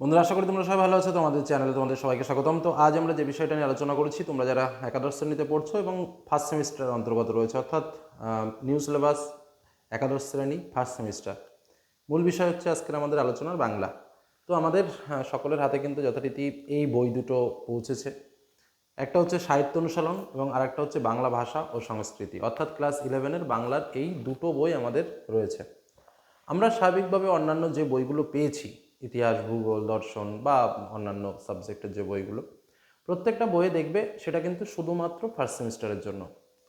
বন্ধুরা আশা করি তোমরা সবাই ভালো আছো। তোমাদের চ্যানেলে তোমাদের সবাইকে স্বাগতম। তো আজ আমরা যে বিষয়টা নিয়ে আলোচনা করেছি তোমরা যারা একাদশ শ্রেণীতে পড়ছো এবং ফার্স্ট সেমিস্টারের অন্তর্গত রয়েছে অর্থাৎ নিউ সিলেবাস একাদশ শ্রেণি ফার্স্ট সেমিস্টার মূল বিষয় হচ্ছে আজকের আমাদের আলোচনার বাংলা। তো আমাদের আহ, সকলের হাতে কিন্তু যথারীতি এই বই দুটো পৌঁছেছে। একটা হচ্ছে সাহিত্য অনুশীলন এবং আরেকটা হচ্ছে বাংলা ভাষা ও সংস্কৃতি। অর্থাৎ ক্লাস ইলেভেনের বাংলার এই দুটো বই আমাদের রয়েছে। আমরা স্বাভাবিকভাবে অন্যান্য যে বইগুলো পেয়েছি ইতিহাস, ভূগোল, দর্শন বা অন্যান্য সাবজেক্টের যে বইগুলো, প্রত্যেকটা বইয়ে দেখবে সেটা কিন্তু শুধুমাত্র ফার্স্ট সেমিস্টারের জন্য।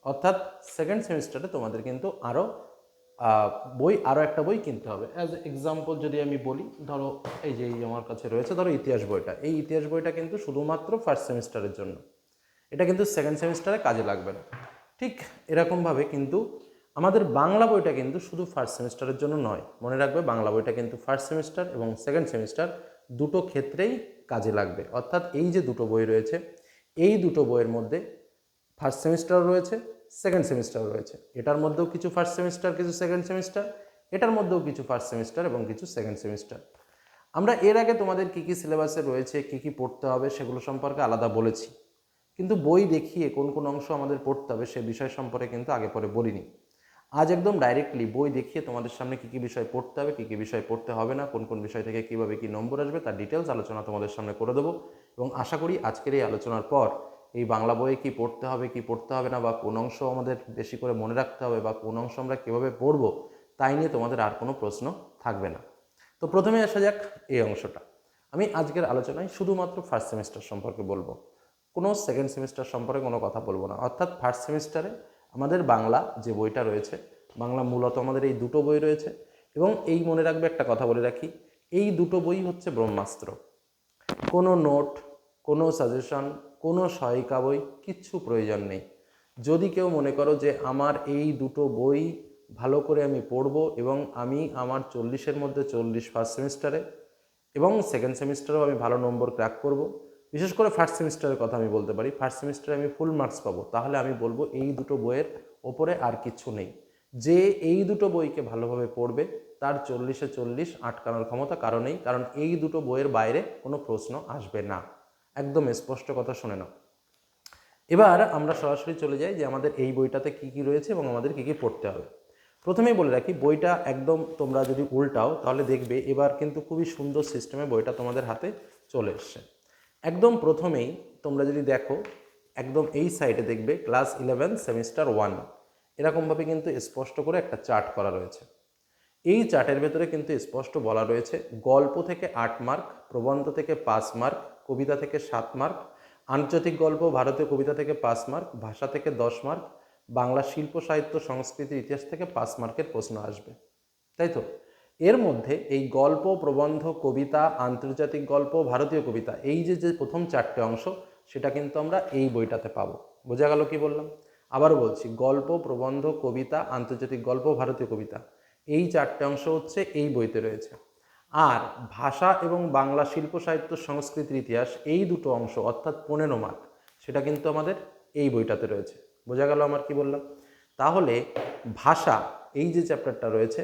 অর্থাৎ সেকেন্ড সেমিস্টারে তোমাদের কিন্তু আরও বই আরও একটা বই কিনতে হবে। অ্যাজ এক্সাম্পল যদি আমি বলি, ধরো এই যে আমার কাছে রয়েছে, ধরো ইতিহাস বইটা। এই ইতিহাস বইটা কিন্তু শুধুমাত্র ফার্স্ট সেমিস্টারের জন্য। এটা কিন্তু সেকেন্ড সেমিস্টারে কাজে লাগবে না। ঠিক এরকমভাবে কিন্তু আমাদের বাংলা বইটা কিন্তু শুধু ফার্স্ট সেমিস্টারের জন্য নয়। মনে রাখবে, বাংলা বইটা কিন্তু ফার্স্ট সেমিস্টার এবং সেকেন্ড সেমিস্টার দুটো ক্ষেত্রেই কাজে লাগবে। অর্থাৎ এই যে দুটো বই রয়েছে, এই দুটো বইয়ের মধ্যে ফার্স্ট সেমিস্টার রয়েছে সেকেন্ড সেমিস্টার রয়েছে। এটার মধ্যেও কিছু ফার্স্ট সেমিস্টার, কিছু সেকেন্ড সেমিস্টার, এটার মধ্যেও কিছু ফার্স্ট সেমিস্টার এবং কিছু সেকেন্ড সেমিস্টার। আমরা এর আগে তোমাদের কী কী সিলেবাসে রয়েছে, কী কী পড়তে হবে সেগুলো সম্পর্কে আলাদা বলেছি। কিন্তু বই দেখিয়ে কোন কোন অংশ আমাদের পড়তে হবে সে বিষয় সম্পর্কে কিন্তু আগে পরে বলিনি। আজ একদম ডাইরেক্টলি বই দেখিয়ে তোমাদের সামনে কী কী বিষয় পড়তে হবে, কী কী বিষয় পড়তে হবে না, কোন কোন বিষয় থেকে কীভাবে কী নম্বর আসবে, তার ডিটেলস আলোচনা তোমাদের সামনে করে দেবো। এবং আশা করি আজকের এই আলোচনার পর এই বাংলা বইয়ে কী পড়তে হবে, কী পড়তে হবে না, বা কোন অংশ আমাদের বেশি করে মনে রাখতে হবে, বা কোন অংশ আমরা কীভাবে পড়ব, তাই নিয়ে তোমাদের আর কোনো প্রশ্ন থাকবে না। তো প্রথমে আসা যাক এই অংশটা। আমি আজকের আলোচনায় শুধুমাত্র ফার্স্ট সেমিস্টার সম্পর্কে বলব। কোনো সেকেন্ড সেমিস্টার সম্পর্কে কোনো কথা বলব না। অর্থাৎ ফার্স্ট সেমিস্টারে আমাদের বাংলা যে বইটা রয়েছে, বাংলা মূলত আমাদের এই দুটো বই রয়েছে এবং এই মনে রাখবে একটা কথা বলে রাখি, এই দুটো বই হচ্ছে ব্রহ্মাস্ত্র। কোনো নোট, কোনো সাজেশন, কোনো সহায়িকা বই, কিচ্ছু প্রয়োজন নেই। যদি কেউ মনে করো যে আমার এই দুটো বই ভালো করে আমি পড়ব এবং আমি আমার চল্লিশের মধ্যে চল্লিশ ফার্স্ট সেমিস্টারে এবং সেকেন্ড সেমিস্টারেও আমি ভালো নম্বর ক্র্যাক করব বিশেষ করে ফার্স্ট সেমিস্টারের কথা আমি বলতে পারি ফার্স্ট সেমিস্টারে আমি ফুল মার্কস পাবো। তাহলে আমি বলব এই দুটো বইয়ের ওপরে আর কিছু নেই। যে এই দুটো বইকে ভালোভাবে পড়বে, তার চল্লিশে চল্লিশ আটকানোর ক্ষমতা কারণেই কারণ এই দুটো বইয়ের বাইরে কোনো প্রশ্ন আসবে না। একদম স্পষ্ট কথা শুনে নাও। এবার আমরা সরাসরি চলে যাই যে আমাদের এই বইটাতে কি কি রয়েছে এবং আমাদের কি কি পড়তে হবে। প্রথমেই বলে রাখি, বইটা একদম তোমরা যদি উল্টাও তাহলে দেখবে এবার কিন্তু খুবই সুন্দর সিস্টেমে বইটা তোমাদের হাতে চলে এসছে। একদম প্রথমেই তোমরা যদি দেখো, একদম এই সাইডে দেখবে ক্লাস ইলেভেন সেমিস্টার ওয়ান এরকমভাবে কিন্তু স্পষ্ট করে একটা চার্ট করা রয়েছে। এই চার্টের ভেতরে কিন্তু স্পষ্ট বলা রয়েছে গল্প থেকে আট মার্ক প্রবন্ধ থেকে পাঁচ মার্ক কবিতা থেকে সাত মার্ক আন্তর্জাতিক গল্প, ভারতীয় কবিতা থেকে পাঁচ মার্ক ভাষা থেকে দশ মার্ক বাংলা শিল্প, সাহিত্য, সংস্কৃতি, ইতিহাস থেকে পাঁচ মার্কের প্রশ্ন আসবে। তাই তো? এর মধ্যে এই গল্প, প্রবন্ধ, কবিতা, আন্তর্জাতিক গল্প, ভারতীয় কবিতা, এই যে যে প্রথম চারটে অংশ, সেটা কিন্তু আমরা এই বইটাতে পাবো। বোঝা গেল কি বললাম? আবারও বলছি, গল্প, প্রবন্ধ, কবিতা, আন্তর্জাতিক গল্প, ভারতীয় কবিতা, এই চারটে অংশ হচ্ছে এই বইতে রয়েছে। আর ভাষা এবং বাংলা শিল্প, সাহিত্য, সংস্কৃতির ইতিহাস, এই দুটো অংশ, অর্থাৎ পনেরো মার্ক, সেটা কিন্তু আমাদের এই বইটাতে রয়েছে। বোঝা গেল আমার কি বললাম? তাহলে ভাষা, এই যে চ্যাপ্টারটা রয়েছে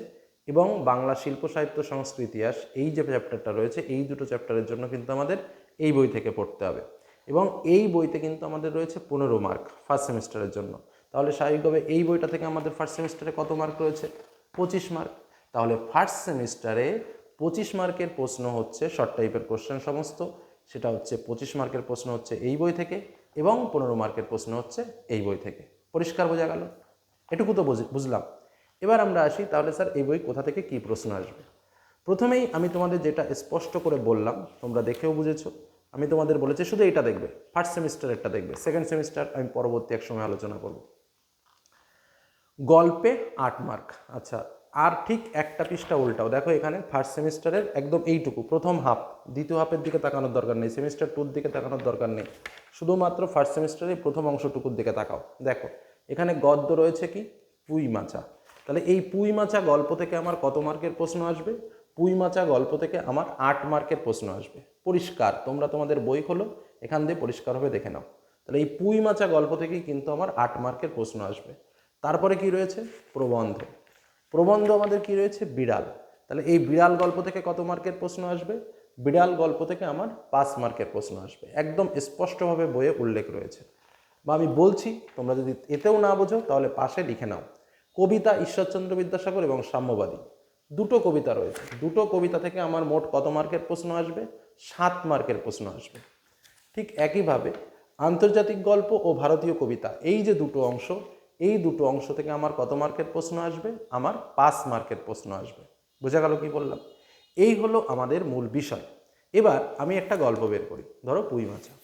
এবং বাংলা শিল্প, সাহিত্য, সংস্কৃতি, ইতিহাস এই যে চ্যাপ্টারটা রয়েছে, এই দুটো চ্যাপ্টারের জন্য কিন্তু আমাদের এই বই থেকে পড়তে হবে। এবং এই বইতে কিন্তু আমাদের রয়েছে পনেরো মার্ক ফার্স্ট সেমিস্টারের জন্য। তাহলে স্বাভাবিকভাবে এই বইটা থেকে আমাদের ফার্স্ট সেমিস্টারে কত মার্ক রয়েছে? পঁচিশ মার্ক তাহলে ফার্স্ট সেমিস্টারে পঁচিশ মার্কের প্রশ্ন হচ্ছে শর্ট টাইপের কোশ্চেন সমস্ত। সেটা হচ্ছে পঁচিশ মার্কের প্রশ্ন হচ্ছে এই বই থেকে এবং পনেরো মার্কের প্রশ্ন হচ্ছে এই বই থেকে। পরিষ্কার বোঝা গেল? এটুকু তো বুঝ- বুঝলাম। এবার আমরা আসি তাহলে স্যার এই বই কোথা থেকে কী প্রশ্ন আসবে? প্রথমেই আমি তোমাদের যেটা স্পষ্ট করে বললাম, তোমরা দেখেও বুঝেছ। আমি তোমাদের বলেছি শুধু এটা দেখবে ফার্স্ট সেমিস্টারেরটা দেখবে সেকেন্ড সেমিস্টার আমি পরবর্তী এক সময় আলোচনা করব। গল্পে আট মার্ক আচ্ছা আর ঠিক একটা পৃষ্ঠা উল্টাও, দেখো এখানে ফার্স্ট সেমিস্টারের একদম এইটুকু, প্রথম হাফ দ্বিতীয় হাফের দিকে তাকানোর দরকার নেই সেমিস্টার টুর দিকে তাকানোর দরকার নেই, শুধুমাত্র ফার্স্ট সেমিস্টারের প্রথম অংশটুকুর দিকে তাকাও। দেখো, এখানে গদ্য রয়েছে কি? পুঁই মাচা। তাহলে এই পুঁই মাচা গল্প থেকে আমার কত মার্কের প্রশ্ন আসবে? পুঁই মাচা গল্প থেকে আমার আট মার্কের প্রশ্ন আসবে। পরিষ্কার, তোমরা তোমাদের বই খোলো, এখান দিয়ে পরিষ্কারভাবে দেখে নাও। তাহলে এই পুঁই মাচা গল্প থেকেই কিন্তু আমার আট মার্কের প্রশ্ন আসবে। তারপরে কি রয়েছে? প্রবন্ধ। প্রবন্ধ আমাদের কি রয়েছে? বিড়াল। তাহলে এই বিড়াল গল্প থেকে কত মার্কের প্রশ্ন আসবে? বিড়াল গল্প থেকে আমার পাঁচ মার্কের প্রশ্ন আসবে। একদম স্পষ্টভাবে বইয়ে উল্লেখ রয়েছে। বা আমি বলছি, তোমরা যদি এতেও না বোঝো, তাহলে পাশে লিখে নাও। কবিতা ঈশ্বরচন্দ্র বিদ্যাসাগর এবং সাম্যবাদী। দুটো কবিতা রয়েছে। দুটো কবিতা থেকে আমার মোট কত মার্কের প্রশ্ন আসবে? সাত মার্কের প্রশ্ন আসবে। ঠিক একইভাবে আন্তর্জাতিক গল্প ও ভারতীয় কবিতা, এই যে দুটো অংশ, এই দুটো অংশ থেকে আমার কত মার্কের প্রশ্ন আসবে? আমার পাঁচ মার্কের প্রশ্ন আসবে। বোঝা গেল কি বললাম? এই হলো আমাদের মূল বিষয়। এবার আমি একটা গল্প বের করি। ধরো পুঁই মাছা।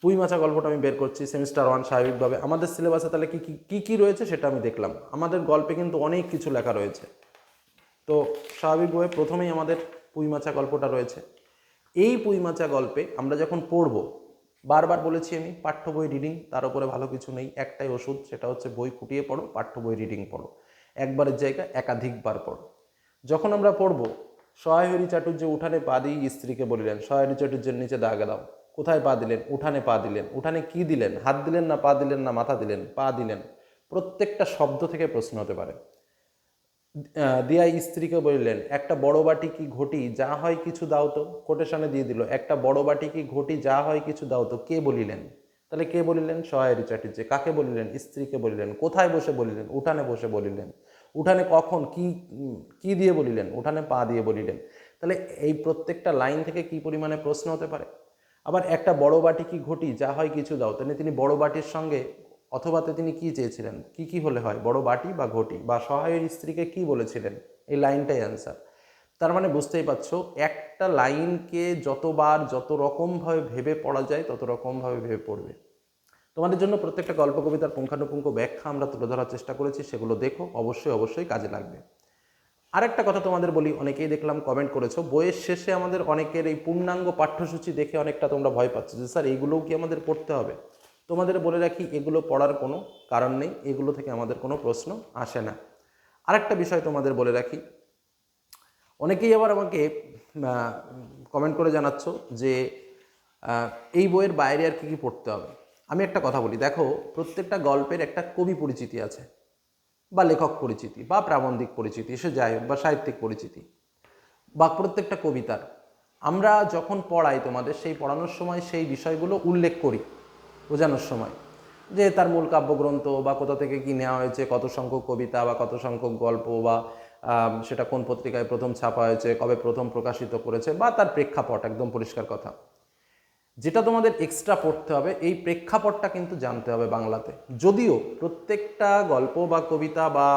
পুঁই মাছা গল্পটা আমি বের করছি সেমিস্টার ওয়ান স্বাভাবিকভাবে। আমাদের সিলেবাসে তাহলে কী কী কী রয়েছে সেটা আমি দেখলাম। আমাদের গল্পে কিন্তু অনেক কিছু লেখা রয়েছে। তো স্বাভাবিকভাবে প্রথমেই আমাদের পুঁই মাছা গল্পটা রয়েছে। এই পুঁই মাছা গল্পে আমরা যখন পড়ব, বারবার বলেছি আমি, পাঠ্য বই রিডিং তার উপরে ভালো কিছু নেই, একটাই ওষুধ, সেটা হচ্ছে বই খুঁটিয়ে পড়ো, পাঠ্য বই রিডিং পড়ো। একবারের জায়গায় একাধিকবার পড়ো। যখন আমরা পড়ব সহায়হরি চাটুর্য উঠানে পা দিয়ে স্ত্রীকে বলিলেন, সহায় সহায়হরি চাটুর্যের নিচে দাগে দাও। কোথায় পা দিলেন? উঠানে পা দিলেন। উঠানে কি দিলেন? হাত দিলেন না পা দিলেন না মাথা দিলেন? পা দিলেন। প্রত্যেকটা শব্দ থেকে প্রশ্ন হতে পারে। দিয়া স্ত্রীকে বলিলেন, একটা বড় বাটি কি ঘটি? যা হয় কিছু দাও তো। কোটেশনে দিয়ে দিল, একটা বড় বাটি কি ঘটি? যা হয় কিছু দাও তো। কে বলিলেন? তাহলে কে বলিলেন? সহায়রি চাটুর্য কাকে বলিলেন? স্ত্রীকে বলিলেন। কোথায় বসে বলিলেন? উঠানে বসে বলিলেন। উঠানে কখন? কি কি দিয়ে বলিলেন? উঠানে পা দিয়ে বলিলেন। তাহলে এই প্রত্যেকটা লাইন থেকে কি পরিমাণে প্রশ্ন হতে পারে? আবার একটা বড় বাটি কি ঘটি, যা হয় কিছু দাও। তাহলে তিনি বড় বাটির সঙ্গে অথবাতে তিনি কি চেয়েছিলেন? কি কি হলে হয়, বড় বাটি বা ঘটি? বা সহায়ের স্ত্রীকে কি বলেছিলেন? এই লাইনটাই অ্যান্সার তার মানে বুঝতেই পারছ, একটা লাইনকে যতবার যত রকমভাবে ভেবে পড়া যায়, তত রকমভাবে ভেবে পড়বে। তোমাদের জন্য প্রত্যেকটা গল্প, কবিতার পুঙ্খানুপুঙ্খ ব্যাখ্যা আমরা তুলে ধরার চেষ্টা করেছি, সেগুলো দেখো, অবশ্যই অবশ্যই কাজে লাগবে। আরেকটা কথা তোমাদের বলি, অনেকেই দেখলাম কমেন্ট করেছ, বইয়ের শেষে আমাদের অনেকের এই পূর্ণাঙ্গ পাঠ্যসূচি দেখে অনেকটা তোমরা ভয় পাচ্ছ যে, স্যার এইগুলোও কি আমাদের পড়তে হবে? তোমাদের বলে রাখি, এগুলো পড়ার কোনো কারণ নেই, এগুলো থেকে আমাদের কোনো প্রশ্ন আসে না। আরেকটা বিষয় তোমাদের বলে রাখি, অনেকেই আবার আমাকে কমেন্ট করে জানাচ্ছ যে এই বইয়ের বাইরে আর কী কী পড়তে হবে? আমি একটা কথা বলি, দেখো, প্রত্যেকটা গল্পের একটা কবি পরিচিতি আছে। বা লেখক পরিচিতি, বা প্রাবন্ধিক পরিচিতি, সে যাই হোক, বা সাহিত্যিক পরিচিতি, বা প্রত্যেকটা কবিতার। আমরা যখন পড়াই তোমাদের, সেই পড়ানোর সময় সেই বিষয়গুলো উল্লেখ করি, বোঝানোর সময়। যে তার মূল কাব্যগ্রন্থ, বা কোথা থেকে কি নেওয়া হয়েছে, কত সংখ্যক কবিতা, বা কত সংখ্যক গল্প, বা সেটা কোন পত্রিকায় প্রথম ছাপা হয়েছে, কবে প্রথম প্রকাশিত করেছে, বা তার প্রেক্ষাপট, একদম পরিষ্কার কথা। যেটা তোমাদের এক্সট্রা পড়তে হবে, এই প্রেক্ষাপটটা কিন্তু জানতে হবে বাংলাতে। যদিও প্রত্যেকটা গল্প বা কবিতা বা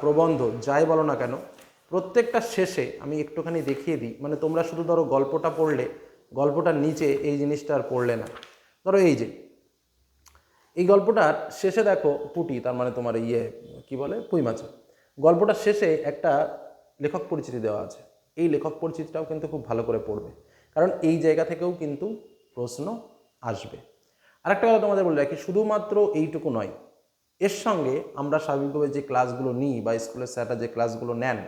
প্রবন্ধ, যাই বলো না কেন, প্রত্যেকটা শেষে আমি একটুখানি দেখিয়ে দিই। মানে তোমরা শুধু ধরো গল্পটা পড়লে, গল্পটার নিচে এই জিনিসটা আর পড়লে না। ধরো এই যে, এই গল্পটার শেষে দেখো পুটি, তার মানে তোমার ইয়ে কি বলে, পুঁই মাছ। গল্পটার শেষে একটা লেখক পরিচিতি দেওয়া আছে। এই লেখক পরিচিতিটাও কিন্তু খুব ভালো করে পড়বে। কারণ এই জায়গা থেকেও কিন্তু প্রশ্ন আসবে। আরেকটা কথা তোমাদের বলে রাখি, শুধুমাত্র এইটুকু নয়, এর সঙ্গে আমরা স্বাভাবিকভাবে যে ক্লাসগুলো নিই বা স্কুলের স্যাররা যে ক্লাসগুলো নেন,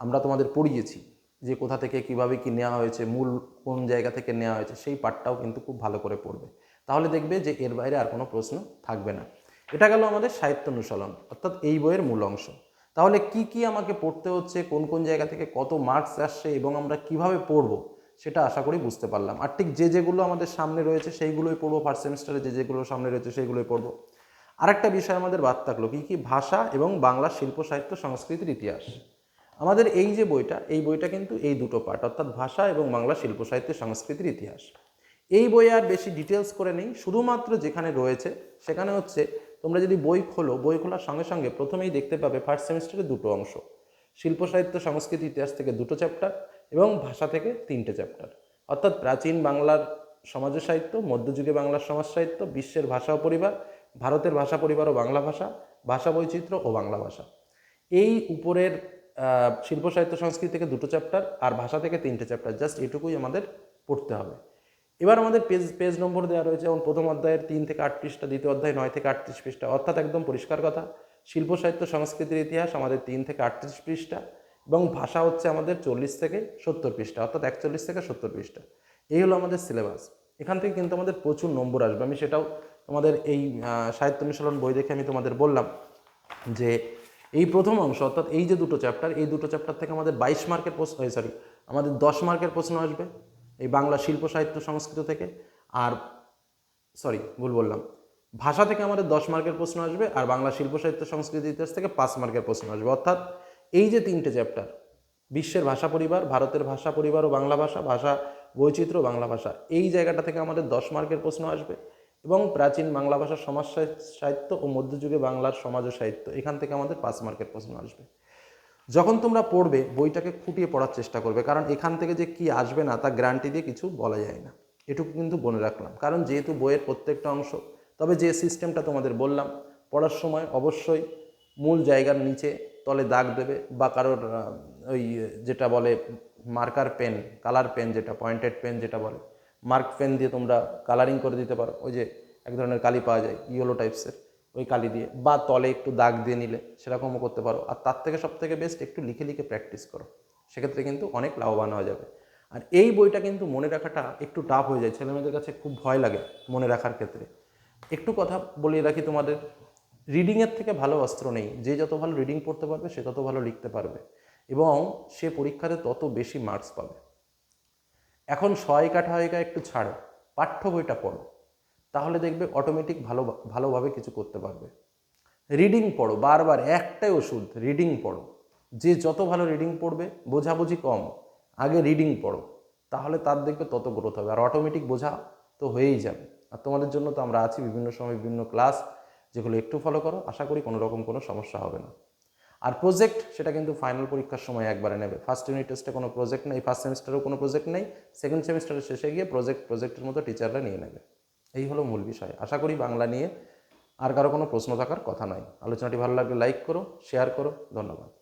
আমরা তোমাদের পড়িয়েছি যে কোথা থেকে কীভাবে কি নেওয়া হয়েছে, মূল কোন জায়গা থেকে নেওয়া হয়েছে, সেই পাঠটাও কিন্তু খুব ভালো করে পড়বে। তাহলে দেখবে যে এর বাইরে আর কোনো প্রশ্ন থাকবে না। এটা গেল আমাদের সাহিত্য অনুশীলন, অর্থাৎ এই বইয়ের মূল অংশ। তাহলে কি কি আমাকে পড়তে হচ্ছে, কোন কোন জায়গা থেকে কত মার্কস আসছে এবং আমরা কীভাবে পড়ব সেটা আশা করি বুঝতে পারলাম। আর ঠিক যে যেগুলো আমাদের সামনে রয়েছে, সেইগুলোই পড়ব ফার্স্ট সেমিস্টারে যে যেগুলো সামনে রয়েছে সেইগুলোই পড়ব। আরেকটা বিষয় আমাদের বাদ থাকল, কী কী ভাষা এবং বাংলা শিল্প, সাহিত্য, সংস্কৃতির ইতিহাস? আমাদের এই যে বইটা, এই বইটা কিন্তু এই দুটো পার্ট অর্থাৎ ভাষা এবং বাংলা শিল্প, সাহিত্য, সংস্কৃতির ইতিহাস। এই বই আর বেশি ডিটেলস করে নেই, শুধুমাত্র যেখানে রয়েছে, সেখানে হচ্ছে তোমরা যদি বই খোলো, বই খোলার সঙ্গে সঙ্গে প্রথমেই দেখতে পাবে ফার্স্ট সেমিস্টারে দুটো অংশ। শিল্প, সাহিত্য, সংস্কৃতি, ইতিহাস থেকে দুটো চ্যাপ্টার এবং ভাষা থেকে তিনটে চ্যাপ্টার। অর্থাৎ প্রাচীন বাংলার সমাজ সাহিত্য মধ্যযুগে বাংলার সমাজ সাহিত্য বিশ্বের ভাষা ও পরিবার, ভারতের ভাষা, পরিবার ও বাংলা ভাষা ভাষা বৈচিত্র্য ও বাংলা ভাষা। এই উপরের শিল্প সাহিত্য সংস্কৃতি থেকে দুটো চ্যাপ্টার আর ভাষা থেকে তিনটে চ্যাপ্টার। জাস্ট এটুকুই আমাদের পড়তে হবে। এবার আমাদের পেজ পেজ নম্বর দেওয়া রয়েছে যেমন প্রথম অধ্যায়ের তিন থেকে আট পৃষ্ঠা দ্বিতীয় অধ্যায় নয় থেকে আটত্রিশ পৃষ্ঠা। অর্থাৎ একদম পরিষ্কার কথা, শিল্প সাহিত্য সংস্কৃতির ইতিহাস আমাদের তিন থেকে আটত্রিশ পৃষ্ঠা। এবং ভাষা হচ্ছে আমাদের চল্লিশ থেকে সত্তর পৃষ্ঠা, অর্থাৎ একচল্লিশ থেকে সত্তর পৃষ্ঠা। এই হলো আমাদের সিলেবাস এখান থেকে কিন্তু আমাদের প্রচুর নম্বর আসবে। আমি সেটাও তোমাদের এই সাহিত্য অনুশীলন বই দেখে আমি তোমাদের বললাম যে এই প্রথম অংশ, অর্থাৎ এই যে দুটো চ্যাপ্টার এই দুটো চ্যাপ্টার থেকে আমাদের বাইশ মার্কের প্রশ্ন সরি আমাদের দশ মার্কের প্রশ্ন আসবে এই বাংলা শিল্প, সাহিত্য, সংস্কৃত থেকে। আর সরি ভুল বললাম। ভাষা থেকে আমাদের দশ মার্কের প্রশ্ন আসবে আর বাংলা শিল্প, সাহিত্য, সংস্কৃতি, ইতিহাস থেকে পাঁচ মার্কের প্রশ্ন আসবে। অর্থাৎ এই যে তিনটে চ্যাপ্টার, বিশ্বের ভাষা পরিবার, ভারতের ভাষা পরিবার ও বাংলা ভাষা ভাষা বৈচিত্র্য বাংলা ভাষা, এই জায়গাটা থেকে আমাদের দশ মার্কের প্রশ্ন আসবে। এবং প্রাচীন বাংলা ভাষার সমাজ সাহিত্য ও মধ্যযুগে বাংলার সমাজ ও সাহিত্য, এখান থেকে আমাদের পাঁচ মার্কের প্রশ্ন আসবে। যখন তোমরা পড়বে, বইটাকে খুঁটিয়ে পড়ার চেষ্টা করবে, কারণ এখান থেকে যে কি আসবে না, তা গ্যারান্টি দিয়ে কিছু বলা যায় না। এটুকু কিন্তু বলে রাখলাম। কারণ যেহেতু বইয়ের প্রত্যেকটা অংশ, তবে যে সিস্টেমটা তোমাদের বললাম, পড়ার সময় অবশ্যই মূল জায়গার নিচে তলে দাগ দেবে বা কারোর ওই যেটা বলে মার্কার পেন, কালার পেন যেটা, পয়েন্টেড পেন যেটা বলে, মার্ক পেন দিয়ে তোমরা কালারিং করে দিতে পারো। ওই যে এক ধরনের কালি পাওয়া যায়, ইয়েলো টাইপসের ওই কালি দিয়ে। বা তলে একটু দাগ দিয়ে নিলে সেরকমও করতে পারো। আর তার থেকে সব থেকে বেস্ট একটু লিখে লিখে প্র্যাকটিস করো। সেক্ষেত্রে কিন্তু অনেক লাভবান হওয়া যাবে। আর এই বইটা কিন্তু মনে রাখাটা একটু টাফ হয়ে যায়। ছেলেমেয়েদের কাছে খুব ভয় লাগে মনে রাখার ক্ষেত্রে। একটু কথা বলিয়ে রাখি তোমাদের। রিডিংয়ের থেকে ভালো অস্ত্র নেই। যে যত ভালো রিডিং পড়তে পারবে, সে তত ভালো লিখতে পারবে। এবং সে পরীক্ষাতে তত বেশি মার্কস পাবে। এখন সহায়িকা ঠায়িকা একটু ছাড়ো, পাঠ্য বইটা পড়ো। তাহলে দেখবে অটোমেটিক ভালো, ভালোভাবে কিছু করতে পারবে। রিডিং পড়ো, বারবার একটাই ওষুধ রিডিং পড়ো। যে যত ভালো রিডিং পড়বে, বোঝাবুঝি কম, আগে রিডিং পড়ো। তাহলে তার দেখবে তত গ্রোথ হবে। আর অটোমেটিক বোঝা তো হয়েই যাবে। আর তোমাদের জন্য তো আমরা আছি বিভিন্ন সময়, বিভিন্ন ক্লাস যেগুলো একটু ফলো করো, আশা করি কোনো রকম কোনো সমস্যা হবে না। আর প্রজেক্ট সেটা কিন্তু ফাইনাল পরীক্ষার সময় একবারে নেবে। ফার্স্ট ইউনিট টেস্টে কোনো প্রজেক্ট নেই ফার্স্ট সেমিস্টারেও কোনো প্রজেক্ট নেই সেকেন্ড সেমিস্টারের শেষে গিয়ে প্রজেক্ট প্রজেক্টের মতো টিচাররা নিয়ে নেবে। এই হলো মূল বিষয়। আশা করি বাংলা নিয়ে আর কারও কোনো প্রশ্ন থাকার কথা নয়। আলোচনাটি ভালো লাগলে লাইক করো শেয়ার করো, ধন্যবাদ।